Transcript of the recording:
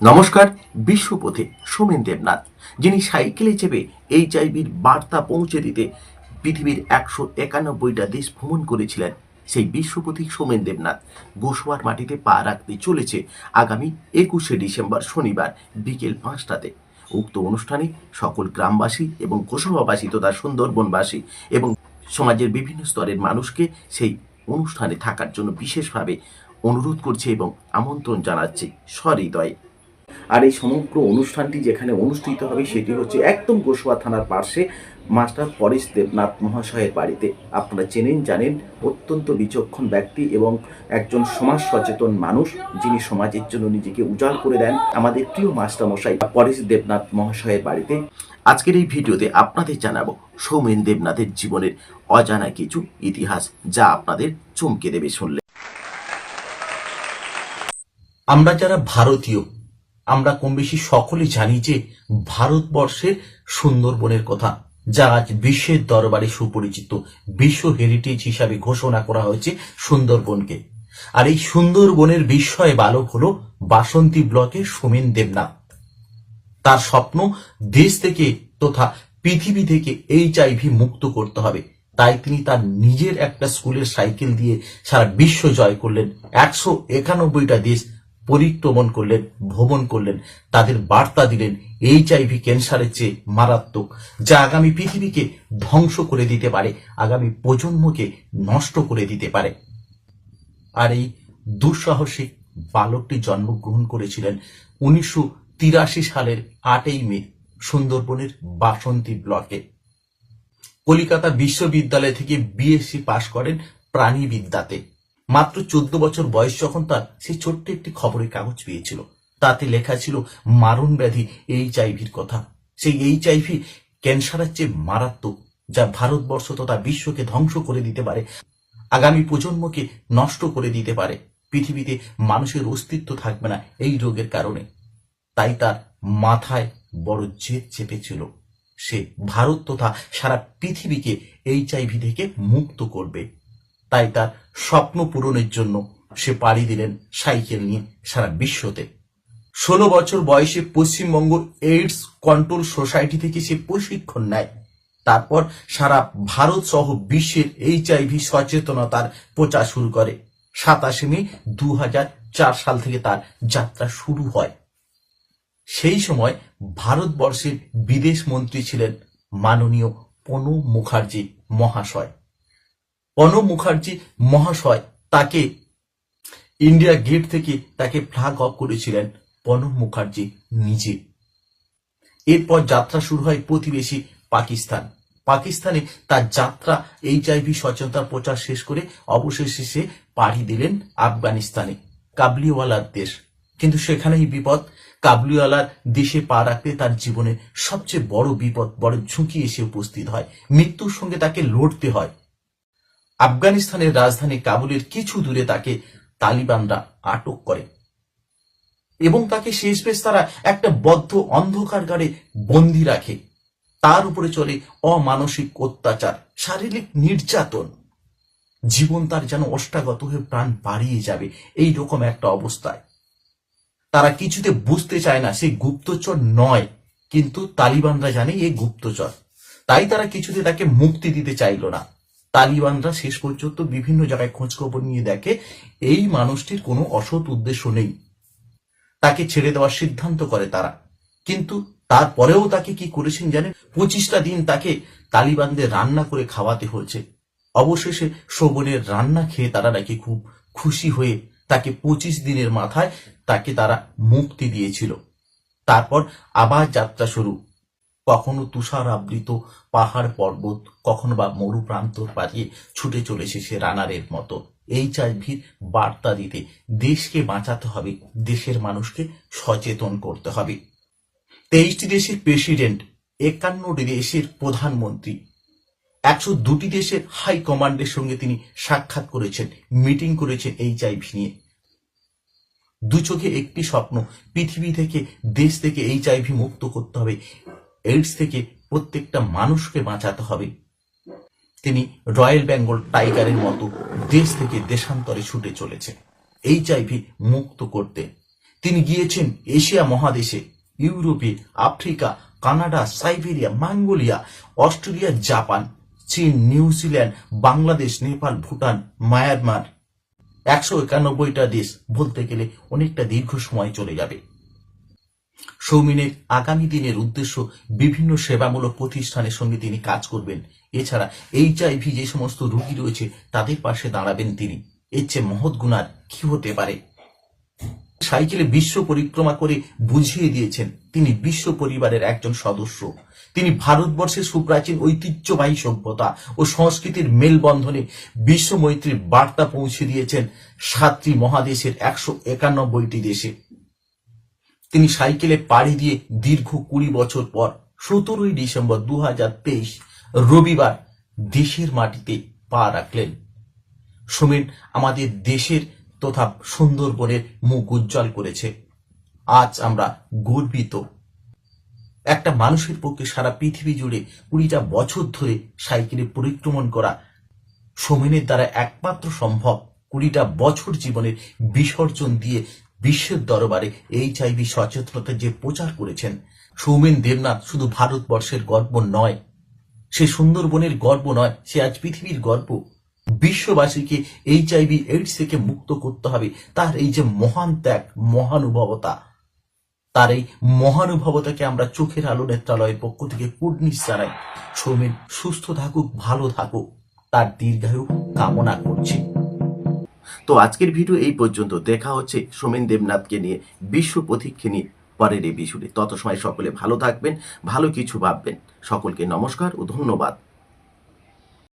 নমস্কার, বিশ্বপথে সোমেন দেবনাথ, যিনি সাইকেলে চেপে এইচআইভির বার্তা পৌঁছে দিতে পৃথিবীর একশো একানব্বইটা দেশ ভ্রমণ করেছিলেন, সেই বিশ্বপথিক সোমেন দেবনাথ। গোসোয়ার মাটিতে পা রাখতে চলেছে আগামী একুশে ডিসেম্বর শনিবার বিকেল পাঁচটাতে। উক্ত অনুষ্ঠানে সকল গ্রামবাসী এবং গোসবাবাসী তথা সুন্দরবনবাসী এবং সমাজের বিভিন্ন স্তরের মানুষকে সেই অনুষ্ঠানে থাকার জন্য বিশেষভাবে অনুরোধ করছে এবং আমন্ত্রণ জানাচ্ছে সহৃদয়ে। আর এই সমগ্র অনুষ্ঠানটি যেখানে অনুষ্ঠিত হবে সেটি হচ্ছে একদম গোসবা থানার পাশে মাস্টার পরেশ দেবনাথ মহাশয়ের বাড়িতে। আপনারা চেনেন, জানেন, অত্যন্ত বিচক্ষণ ব্যক্তি এবং একজন সমাজ সচেতন মানুষ যিনি সমাজের জন্য নিজেকে উজাড় করে দেন। আমাদের প্রিয় মাস্টার মশাই পরেশ দেবনাথ মহাশয়ের বাড়িতে। আজকের এই ভিডিওতে আপনাদের জানাব সৌমেন দেবনাথের জীবনের অজানা কিছু ইতিহাস যা আপনাদের চমকে দেবে শুনলে। আমরা যারা ভারতীয় আমরা কম বেশি সকলে জানি যে ভারতবর্ষের সুন্দরবনের কথা, যা আজ বিশ্বের দরবারে সুপরিচিত, বিশ্ব হেরিটেজ হিসাবে ঘোষণা করা হয়েছে সুন্দরবনকে। আর এই সুন্দরবনের বিস্ময় বালক হলো বাসন্তী ব্লকের সোমেন দেবনাথ। তার স্বপ্ন দেশ থেকে তথা পৃথিবী থেকে এইচআইভি মুক্ত করতে হবে। তাই তিনি তার নিজের একটা স্কুলের সাইকেল দিয়ে সারা বিশ্ব জয় করলেন। একশো একানব্বইটা দেশ পরিক্রমণ করলেন, ভ্রমণ করলেন, তাদের বার্তা দিলেন এইচআইভি ক্যান্সারের চেয়ে মারাত্মক, যা আগামী পৃথিবীকে ধ্বংস করে দিতে পারে, আগামী প্রজন্মকে নষ্ট করে দিতে পারে। আর এই দুঃসাহসিক বালকটি জন্মগ্রহণ করেছিলেন উনিশশো তিরাশি সালের আটই মে সুন্দরবনের বাসন্তী ব্লকে। কলিকাতা বিশ্ববিদ্যালয় থেকে বিএসসি পাশ করেন প্রাণীবিদ্যাতে। মাত্র চোদ্দ বছর বয়স যখন তার, সে ছোট্ট একটি খবরের কাগজ পেয়েছিল। তাতে লেখা ছিল, মারণ ব্যাধি এইচআইভির কথা। সেই এইচআইভি ক্যান্সারের চেয়ে মারাত্মক, যা ভারতবর্ষ তথা বিশ্বকে ধ্বংস করে দিতে পারে। আগামী প্রজন্মকে নষ্ট করে দিতে পারে। পৃথিবীতে মানুষের অস্তিত্ব থাকবে না এই রোগের কারণে। তাই তার মাথায় বড় জেদ চেপেছিল। সে ভারত তথা সারা পৃথিবীকে এইচআইভি থেকে মুক্ত করবে। তাই তার স্বপ্ন পূরণের জন্য সে পাড়ি দিলেন সাইকেল নিয়ে সারা বিশ্বতে। ষোলো বছর বয়সে পশ্চিমবঙ্গ এইডস কন্ট্রোল সোসাইটি থেকে সে প্রশিক্ষণ নেয়। তারপর সারা ভারত সহ বিশ্বের এইচআইভি সচেতনতার প্রচার শুরু করে। সাতাশে মে দু সাল থেকে তার যাত্রা শুরু হয়। সেই সময় ভারতবর্ষের বিদেশ মন্ত্রী ছিলেন মাননীয় প্রণব মুখার্জি মহাশয়। প্রণব মুখার্জি মহাশয় তাকে ইন্ডিয়া গেট থেকে তাকে ফ্ল্যাগ অফ করেছিলেন প্রণব মুখার্জি নিজে। এরপর যাত্রা শুরু হয় প্রতিবেশী পাকিস্তান। পাকিস্তানে তার যাত্রা এইচআইভি সচেতনতার প্রচার শেষ করে অবশেষে সে পাড়ি দিলেন আফগানিস্তানে, কাবলিওয়ালার দেশ। কিন্তু সেখানেই বিপদ, কাবলিওয়ালার দেশে পা রাখতে তার জীবনে সবচেয়ে বড় বিপদ, বড় ঝুঁকি এসে উপস্থিত হয়। মৃত্যুর সঙ্গে তাকে লড়তে হয়। আফগানিস্তানের রাজধানী কাবুলের কিছু দূরে তাকে তালিবানরা আটক করে। এবং তাকে শেষ বেশ তারা একটা বদ্ধ অন্ধকার গাড়ে বন্দি রাখে। তার উপরে চলে অমানসিক অত্যাচার, শারীরিক নির্যাতন। জীবন তার যেন অষ্টাগত হয়ে প্রাণ বাড়িয়ে যাবে এই রকম একটা অবস্থায়। তারা কিছুতে বুঝতে চায় না সে গুপ্তচর নয়, কিন্তু তালিবানরা জানে এ গুপ্তচর। তাই তারা কিছুতে তাকে মুক্তি দিতে চাইল না। তালিবানরা শেষ পর্যন্ত বিভিন্ন জায়গায় খোঁজখবর নিয়ে দেখে এই মানুষটির কোনো অসৎ উদ্দেশ্য নেই। তাকে ছেড়ে দেওয়ার সিদ্ধান্ত করে তারা। কিন্তু তারপরেও তাকে কি করেছেন জানেন? পঁচিশটা দিন তাকে তালিবানদের রান্না করে খাওয়াতে হয়েছে। অবশেষে শোভনের রান্না খেয়ে তারা নাকি খুব খুশি হয়ে তাকে পঁচিশ দিনের মাথায় তাকে তারা মুক্তি দিয়েছিল। তারপর আবার যাত্রা শুরু। কখনো তুষার আবৃত পাহাড় পর্বত, কখনো বা মরু প্রান্ত পাড়িয়ে ছুটে চলেছে সে রানারের মতো। এইচআইভির বার্তা দিতে। দেশকে বাঁচাতে হবে, দেশের মানুষকে সচেতন করতে হবে। তেইশটি দেশের প্রেসিডেন্ট একান্নটি দেশের প্রধানমন্ত্রী। একশো দুটি দেশের হাই কমান্ডের সঙ্গে তিনি সাক্ষাৎ করেছেন, মিটিং করেছেন এইচআইভি নিয়ে। দু চোখে একটি স্বপ্ন, পৃথিবী থেকে, দেশ থেকে এইচআইভি মুক্ত করতে হবে। এইডস থেকে প্রত্যেকটা মানুষকে বাঁচাতে হবে। তিনি রয়্যাল বেঙ্গল টাইগারের মতো দেশ থেকে দেশান্তরে ছুটে চলেছে এইচআইভি মুক্ত করতে। তিনি গিয়েছেন এশিয়া মহাদেশে, ইউরোপে, Africa, Canada, Siberia, Mongolia, Australia, Japan, চীন New Zealand Bangladesh, Nepal, Bhutan, Myanmar. একশো একানব্বইটা দেশ বলতে গেলে অনেকটা দীর্ঘ সময় চলে যাবে। সৌমিনের আগামী দিনের উদ্দেশ্য বিভিন্ন সেবামূলক প্রতিষ্ঠানের সঙ্গে তিনি কাজ করবেন। এছাড়া এইচআইভি যে সমস্ত রোগী রয়েছে, তাদের পাশে দাঁড়াবেন তিনি। এর চেয়ে মহৎ গুণার কি হতে পারে? সাইকেলে বিশ্ব পরিক্রমা করে বুঝিয়ে দিয়েছেন, তিনি বিশ্ব পরিবারের একজন সদস্য। তিনি ভারতবর্ষের সুপ্রাচীন ঐতিহ্যবাহী সভ্যতা ও সংস্কৃতির মেলবন্ধনে বিশ্ব মৈত্রীর বার্তা পৌঁছে দিয়েছেন সাতটি মহাদেশের একশো একানব্বইটি দেশে। তিনি সাইকেলে পাড়ি দিয়ে দীর্ঘ কুড়ি বছর পর সতেরোই ডিসেম্বর দুই হাজার তেইশ রবিবার দেশের মাটিতে পা রাখলেন। সোমেন আমাদের দেশের তথা সুন্দরবনের মুখ উজ্জ্বল করেছে। আজ আমরা গর্বিত। একটা মানুষের পক্ষে সারা পৃথিবী জুড়ে কুড়িটা বছর ধরে সাইকেলে পরিক্রমণ করা সোমেনের দ্বারা একমাত্র সম্ভব কুড়িটা বছর জীবনের বিসর্জন দিয়ে বিশ্বের দরবারে এইচআইভি সচেতনতা যে প্রচার করেছেন, সৌমেন দেবনাথ শুধু ভারতবর্ষের গর্ব নয়, সে সুন্দরবনের গর্ব নয়, সে আজ পৃথিবীর গর্ব। বিশ্ববাসীকে এইচআইভি এইডস থেকে মুক্ত করতে হবে, তার এই যে মহান ত্যাগ, মহানুভবতা, তার এই মহানুভবতাকে আমরা চোখের আলো নেত্রালয়ের পক্ষ থেকে কুর্নিশ জানাই। সৌমেন, সুস্থ থাকুক, ভালো থাকুক, তার দীর্ঘায়ু কামনা করছি। তো আজকের ভিডিও এই পর্যন্ত। দেখা হচ্ছে সোমেন দেবনাথকে নিয়ে বিশ্ব প্রতীক্ষে নিয়ে পরের এই এপিসোডে তত সময় সকলে ভালো থাকবেন, ভালো কিছু ভাববেন। সকলকে নমস্কার ও ধন্যবাদ।